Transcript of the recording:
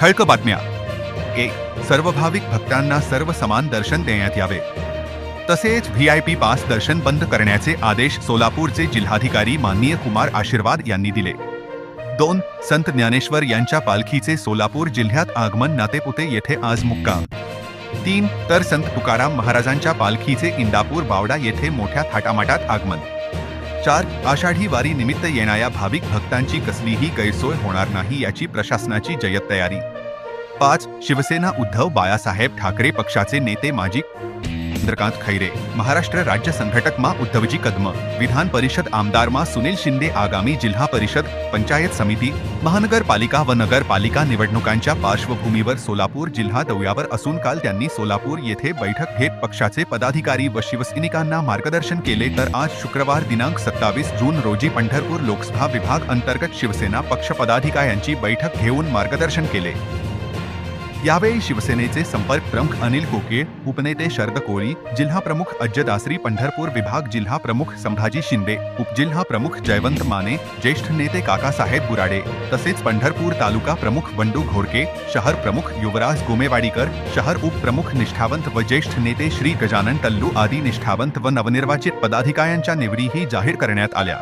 ठळक बातम्या. एक सर्व भाविक भक्तांना सर्व समान दर्शन देण्यात यावे. तसेच व्ही आय पी पास दर्शन बंद करण्याचे आदेश सोलापूरचे जिल्हाधिकारी माननीय कुमार आशीर्वाद यांनी दिले. दोन संत ज्ञानेश्वर यांच्या पालखीचे सोलापूर जिल्ह्यात आगमन नातेपुते येथे आज मुक्काम. तीन तर संत तुकाराम महाराजांच्या पालखीचे इंदापूर बावडा येथे मोठ्या थाटामाटात आगमन. चार आषाढी वारी निमित्त येणाऱ्या भाविक भक्तांची कसलीही गैरसोय होणार नाही याची प्रशासनाची जय्यत तयारी. पाच शिवसेना उद्धव बाळासाहेब ठाकरे पक्षाचे नेते माजी चंद्रकांत खैरे महाराष्ट्र राज्य संघटक मा उद्धवजी कदम विधान परिषद आमदार मा सुनील शिंदे आगामी जिल्हा परिषद पंचायत समिती महानगरपालिका व नगरपालिका निवडणुकांच्या पार्श्वभूमीवर सोलापूर जिल्हा दौऱ्यावर असून काल त्यांनी सोलापूर येथे बैठक घेत पक्षाचे पदाधिकारी व शिवसैनिकांना मार्गदर्शन केले. तर आज शुक्रवार दिनांक सत्तावीस जून रोजी पंढरपूर लोकसभा विभाग अंतर्गत शिवसेना पक्ष पदाधिकाऱ्यांची बैठक घेऊन मार्गदर्शन केले. यावेळी शिवसेनेचे संपर्क प्रमुख अनिल कोके उपनेते शरद कोळी जिल्हा प्रमुख अज्जदासरी पंढरपूर विभाग जिल्हा प्रमुख संभाजी शिंदे उपजिल्हा प्रमुख जयवंत माने ज्येष्ठ नेते काकासाहेब बुराडे तसेच पंढरपूर तालुका प्रमुख बंडू घोरके शहर प्रमुख युवराज गोमेवाडीकर शहर उपप्रमुख निष्ठावंत व ज्येष्ठ नेते श्री गजानन टल्लू आदी निष्ठावंत व नवनिर्वाचित पदाधिकाऱ्यांच्या निवडीही जाहीर करण्यात आल्या.